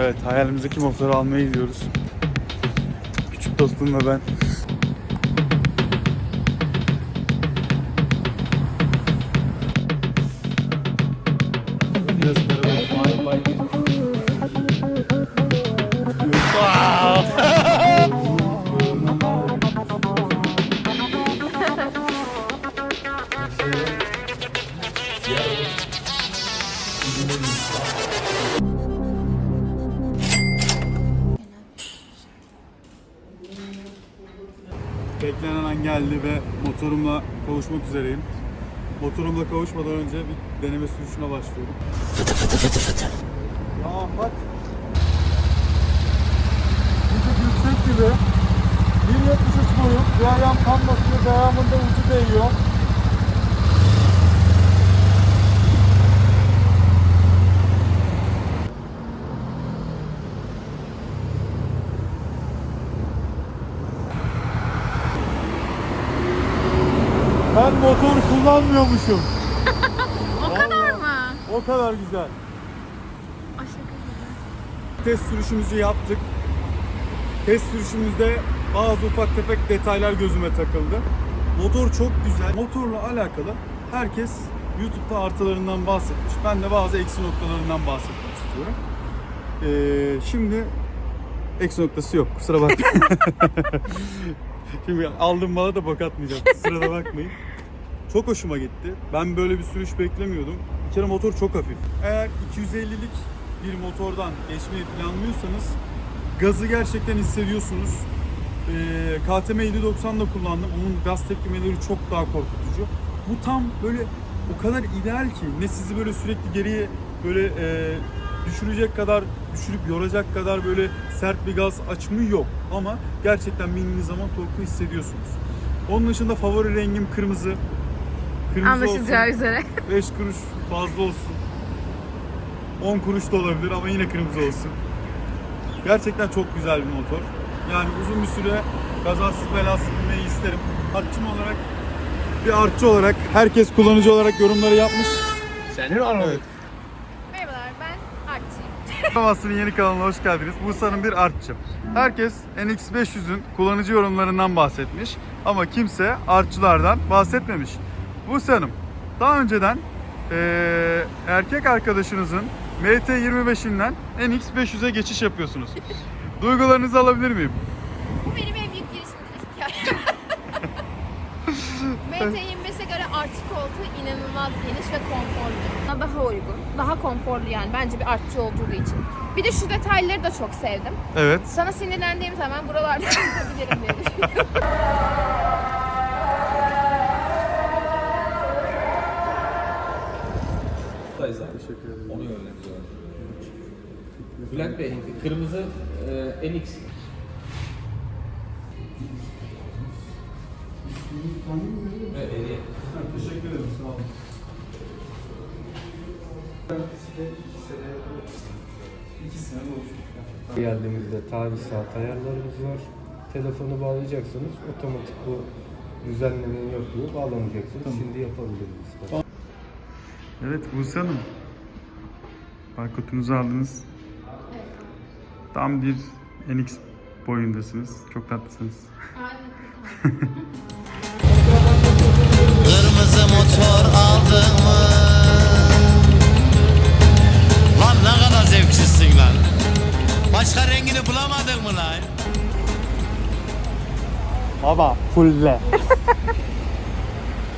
Evet hayalimizdeki motoru almaya gidiyoruz. Küçük dostum ve ben. Motorumla kavuşmak üzereyim. Motorumla kavuşmadan önce bir deneme sürüşüne başlıyorum. Fıtı fıtı fıtı fıtı. Ya bak. Tık yüksek gibi. 1.73 boyu. Bir ayağım tam basıyor. Bir ayağımın da ucu değiyor. Ben motor kullanmıyormuşum. O kadar mı? O kadar güzel. Aşırı güzel. Test sürüşümüzü yaptık. Test sürüşümüzde bazı ufak tefek detaylar gözüme takıldı. Motor çok güzel. Motorla alakalı herkes YouTube'da artılarından bahsetmiş. Ben de bazı eksi noktalarından bahsetmek istiyorum. Ee, şimdi eksi noktası yok. Kusura bakmayın. şimdi aldığım mala da bak atmayacağım. Kusura da bakmayın. Çok hoşuma gitti. Ben böyle bir sürüş beklemiyordum. Bir kere motor çok hafif. Eğer 250'lik bir motordan geçmeyi planlıyorsanız gazı gerçekten hissediyorsunuz. Ee, KTM 790 da kullandım. Onun gaz tepkimeleri çok daha korkutucu. Bu tam böyle o kadar ideal ki ne sizi böyle sürekli geriye böyle e, düşürecek kadar düşürüp yoracak kadar böyle sert bir gaz açımı yok. Ama gerçekten bindiğiniz zaman torku hissediyorsunuz. Onun dışında favori rengim kırmızı. Kırmızı Anlaşılacağı olsun. üzere. 5 kuruş fazla olsun. 10 kuruş da olabilir ama yine kırmızı olsun. Gerçekten çok güzel bir motor. Yani uzun bir süre kazasız belasız binmeyi isterim. Artçım olarak bir artçı olarak herkes kullanıcı olarak yorumları yapmış. Senin anladın. Evet. Merhabalar ben Artçıyım. Havasının yeni kanalına hoş geldiniz. Bursa'nın bir artçı. Herkes NX500'ün kullanıcı yorumlarından bahsetmiş ama kimse artçılardan bahsetmemiş. Buse Hanım, daha önceden eee, erkek arkadaşınızın MT25'inden NX500'e geçiş yapıyorsunuz. Duygularınızı alabilir miyim? Bu benim en büyük girişimcilik hikayem. MT25'e göre artçı koltuğu inanılmaz geniş ve konforlu. Bana daha uygun, daha konforlu yani bence bir artçı olduğu için. Bir de şu detayları da çok sevdim. Evet. Sana sinirlendiğim zaman buralarda yapabilirim diye düşünüyorum. Teşekkür ederim. Onu yönlendiriyorlar. Bülent Bey, kırmızı e, NX. Teşekkür ederim. Sağ olun. Geldiğimizde talisat ayarlarımız var. Telefonu bağlayacaksınız. Otomatik bu düzenlemeyi yapıyor. Bağlanacaksınız. Şimdi yapabiliriz. Evet Buse Hanım. Barkodunuzu aldınız. Tam bir NX boyundasınız. Çok tatlısınız. Kırmızı motor aldın mı? Lan ne kadar zevksizsin lan. Başka rengini bulamadın mı lan? Baba fulle.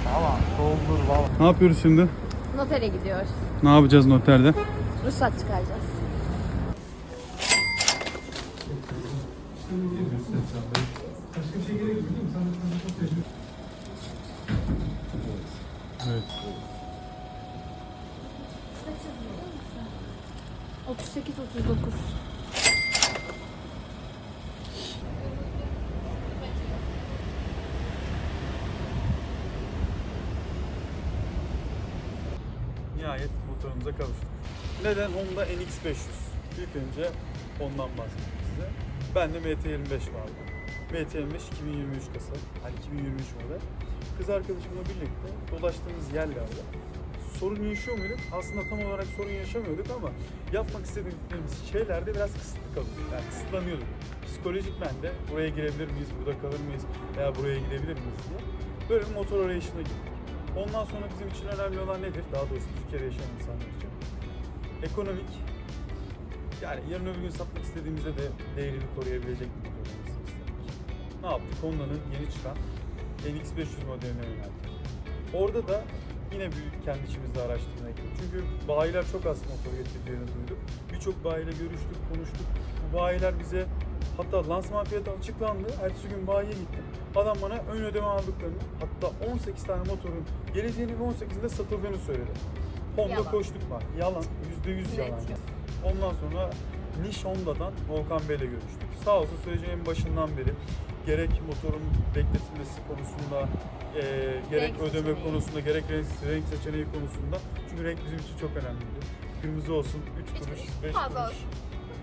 baba doldur baba. Ne yapıyoruz şimdi? Notere gidiyoruz. Ne yapacağız noterde? Ruhsat çıkaracağız. Evet. 38 39. Nihayet motorumuza kavuştuk. Neden Honda NX500? İlk önce ondan bahsedeyim size. Bende MT25 vardı. MT25 2023 kasa. Hani 2023 model. Kız arkadaşımla birlikte dolaştığımız yerlerde sorun yaşıyor muyduk? Aslında tam olarak sorun yaşamıyorduk ama yapmak istediğimiz şeylerde biraz kısıtlı kalıyorduk. Yani kısıtlanıyorduk. Psikolojik ben de buraya girebilir miyiz, burada kalır mıyız veya buraya gidebilir miyiz diye. Böyle bir motor arayışına girdik. Ondan sonra bizim için önemli olan nedir? Daha doğrusu Türkiye'de yaşayan insanlar için. Ekonomik, yani yarın öbür gün satmak istediğimizde de değerini koruyabilecek bir motor olmasını istedik. Ne yaptık? Honda'nın yeni çıkan NX500 modeline yöneldik. Orada da yine bir kendi içimizde araştırma yaptık. Çünkü bayiler çok az motor getirdiğini duyduk. Birçok bayiyle görüştük, konuştuk. Bu bayiler bize hatta lansman fiyatı açıklandı. Ertesi gün bayiye gittim. Adam bana ön ödeme aldıklarını, hatta 18 tane motorun geleceğini ve 18'inde satıldığını söyledi. Honda Yalan. koştuk var. Yalan. %100 Net yalan. Ondan sonra Niş Honda'dan Volkan Bey'le görüştük. Sağ olsun en başından beri gerek motorun bekletilmesi konusunda, e, gerek Renk ödeme seçeneği. konusunda, gerek renk, renk seçeneği konusunda. Çünkü renk bizim için çok önemliydi. Kırmızı olsun, 3 Üç kuruş, kuruş, 5 fazla kuruş,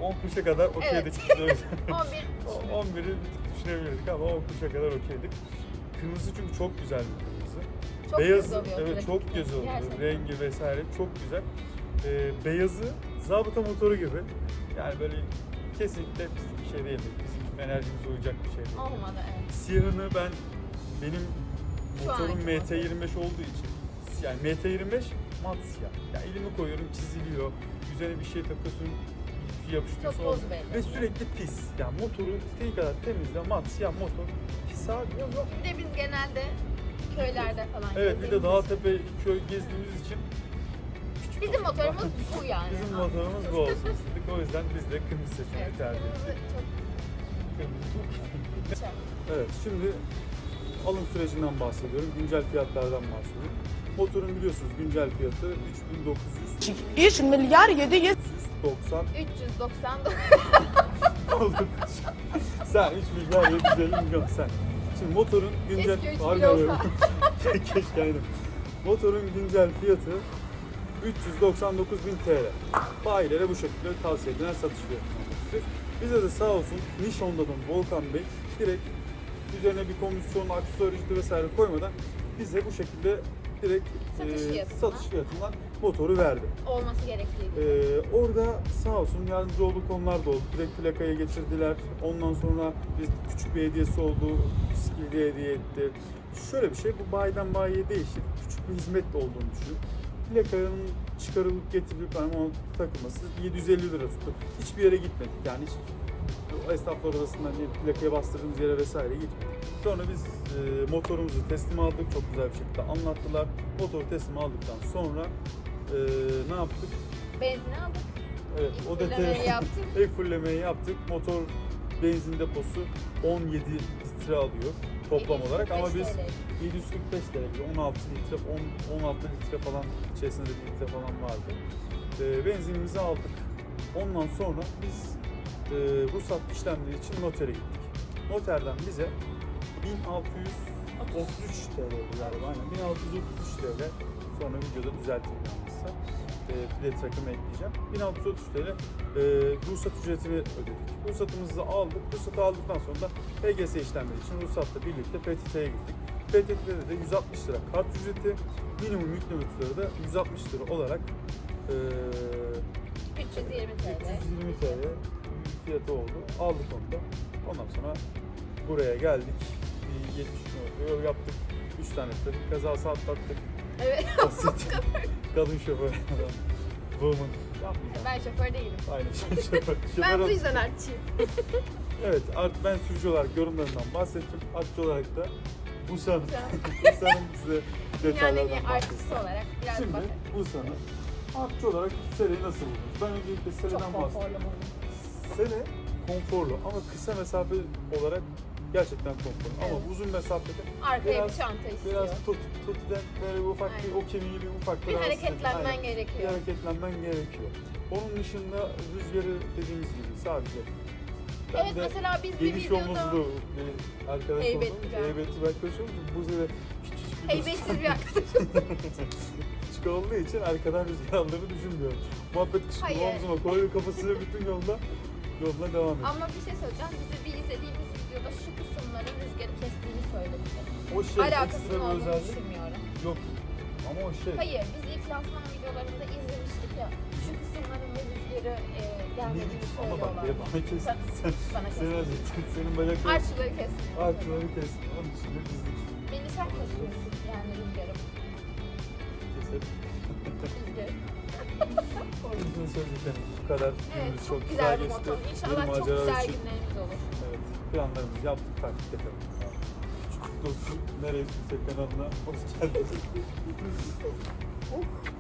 10 kuruşa kadar okeydik. yüzden. 11 O- 11'i düşünebilirdik ama 10 kuruşa kadar okeydik. Kırmızı çünkü çok güzel bir kırmızı. çok güzel oluyor. evet çok güzel oluyor. Gerçekten. Rengi vesaire çok güzel. Ee, beyazı zabıta motoru gibi. Yani böyle kesinlikle bizim bir şey değildi. Bizim enerjimize uyacak bir şey değil. Olmadı evet. Siyahını ben benim Şu motorum anki MT25 olduğu için yani MT25 mat siyah. Yani elimi koyuyorum çiziliyor. Üzerine bir şey takıyorsun yapıştırıyorsun. Çok toz belli. Ve sürekli pis. Yani motoru istediği kadar temizle mat siyah motor pis abi. Yok, yok. Bir de biz genelde köylerde falan Evet bir de gezdiğimiz dağ için. tepe köy gezdiğimiz için küçük Bizim olsun. motorumuz bu yani. Bizim motorumuz bu olsun istedik. O yüzden biz de kırmızı seçeneği Evet, tercih ettik. çok Kırmızı çok güzel. Evet şimdi alım sürecinden bahsediyorum. Güncel fiyatlardan bahsediyorum. Motorun biliyorsunuz güncel fiyatı 3900 3 milyar 700 90 399 oldu. sen 3 milyar 750 milyon sen. Şimdi motorun güncel... Keşke üç Harbiden milyon öyle. Keşke aynen. Motorun güncel fiyatı 399 bin TL. Bayilere bu şekilde tavsiye edilen satış fiyatı. Bize de sağ olsun Niş Honda'dan Volkan Bey direkt üzerine bir komisyon, aksesuar ücreti vesaire koymadan bize bu şekilde direkt Satış e, fiyatından. satış fiyatından motoru verdi. olması gerektiği gibi. Ee, orada sağ olsun yardımcı olduğu konular da oldu. Direkt plakaya getirdiler. Ondan sonra biz küçük bir hediyesi oldu. Bisikli hediye etti. Şöyle bir şey, bu bayiden bayiye değişir. Küçük bir hizmet de olduğunu düşünün. Plakanın çıkarılıp getirilip ona takılması 750 lira tuttu. Hiçbir yere gitmedik yani hiç esnaflar arasında hani plakaya bastırdığımız yere vesaire gitmedik. Sonra biz e, motorumuzu teslim aldık. Çok güzel bir şekilde anlattılar. Motoru teslim aldıktan sonra e, ne yaptık? Benzin aldık. Evet, İlk o fullemeyi yaptık. ilk fullemeyi yaptık. Motor benzin deposu 17 litre alıyor toplam 745 olarak ama biz TL. 745 TL gibi 16 litre 10, 16 litre falan içerisinde de bir litre falan vardı. Ee, benzinimizi aldık. Ondan sonra biz e, ruhsat işlemleri için notere gittik. Noterden bize 1633 TL galiba aynen 1633 TL sonra videoda düzelteyim yalnızsa e, bilet rakımı ekleyeceğim. 1633 TL e, ruhsat ücretini ödedik. Ruhsatımızı aldık. Ruhsatı aldıktan sonra da PGS işlemleri için ruhsatla birlikte PTT'ye gittik. PTT'de de 160 lira kart ücreti, minimum yükleme tutarı da 160 lira olarak e, 320 TL. 320 TL fiyatı oldu. Aldık onu da. Ondan sonra buraya geldik. Bir 70 kilometre yol yaptık. 3 tane trafik kazası atlattık. Evet. Basit. Kadın şoför. Woman. Yapmayacağım. ben şoför değilim. Aynen şoför. şoför Ben bu yüzden artçıyım. Evet artık ben sürücü olarak yorumlarından bahsettim. Artçı olarak da Bursa'nın Bursa'nın. Bursa'nın size iyi detaylardan artçısı olarak biraz Şimdi. Bursa'nın artçı olarak Sele'yi nasıl buldunuz? Ben öncelikle Çok Sele'den bahsedeyim. konforlu buldum. Sele konforlu ama kısa mesafe olarak gerçekten konforlu. Ama Evet. uzun mesafede Arkaya Biraz- bir çanta istiyor. biraz tut, tutiden böyle bir ufak bir Aynen. o kemiği bir ufak Bir hareketlenmen Aynen. Bir gerekiyor. hareketlenmen gerekiyor. Onun dışında rüzgarı dediğimiz gibi sadece. Ben Evet mesela biz bir videoda omuzlu bir arkadaş Heybetli oldum. bir. Heybetli bir arkadaş oldum. Bu sefer küçücük bir heybetsiz bir arkadaş. küçük olduğu için arkadan rüzgar aldığını düşünmüyorum. Muhabbet Hayır. omzuma koyuyor kafasını bütün yolda yoluna devam ediyor. Ama bir şey söyleyeceğim. Bize bir izlediğimiz videoda şu kısımların rüzgarı kestiğini söyledi. O şey ekstra Alakasının bir olduğunu özellik düşünmüyorum. yok. ama o şey. Hayır, biz ilk lansman videolarında izlemiştik ya. Şu kısımların ve rüzgarı e, gelmediğini Ama bak söylüyorlar. ya bana kes. Sen- Sen, Bana sen kes. senin Arçıları kes. Artçıları kes. Onun için de dizdik. Beni sen kesiyorsun yani rüzgarım. Keselim. Rüzgarım. İçin söyleyeceklerim bu kadar. Evet, Günümüz çok, güzel bir geçti. İnşallah çok güzel için. günlerimiz olur. Evet, planlarımızı yaptık, takip edelim. Küçük dostum nereye gitsek kanalına hoş geldiniz.